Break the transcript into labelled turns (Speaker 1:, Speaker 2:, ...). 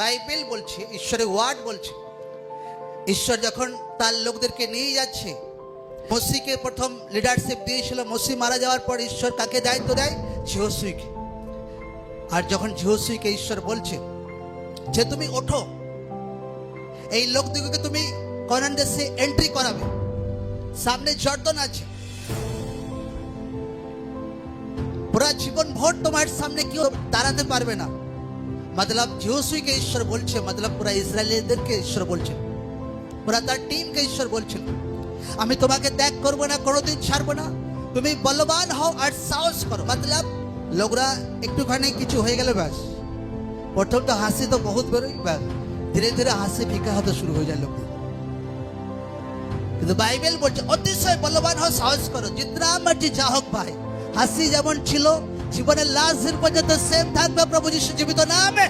Speaker 1: Bible বলছে, ঈশ্বরের word বলছে, ঈশ্বর যখন তার লোকদেরকে নিয়ে যাচ্ছে, মসিকে প্রথম লিডারশিপ দিয়েছিল, মসি মারা যাওয়ার পর ঈশ্বর কাকে দায়িত্ব দেয় ঝিহসুইকে আর যখন ঝিহসুইকে ঈশ্বর বলছে যে তুমি ওঠো, এই লোক লোকদিগকে তুমি কনান দেশে এন্ট্রি করাবে, সামনে জর্দন আছে। পুরা জীবন ভোর তোমার সামনে কেউ দাঁড়াতে পারবে না। মতলব জিওসুইকে ঈশ্বর বলছে মতলব পুরা ইসরায়েলিদেরকে ঈশ্বর বলছে পুরা তার টিমকে ঈশ্বর বলছিল আমি তোমাকে ত্যাগ করব না কোনোদিন ছাড়বো না তুমি বলবান হও আর সাহস করো মতলব লোকরা একটুখানি কিছু হয়ে গেলে ব্যাস প্রথম তো হাসি তো বহুত বেরোই ব্যাস ধীরে ধীরে হাসি ফিকা হতে শুরু হয়ে যায় লোকদের কিন্তু বাইবেল বলছে অতিশয় বলবান হও সাহস করো জিতনা মার্জি যা হোক ভাই হাসি যেমন ছিল জীবনের লাস্ট দিন পর্যন্ত সেম থাকবে প্রভু যিশু জীবিত নামে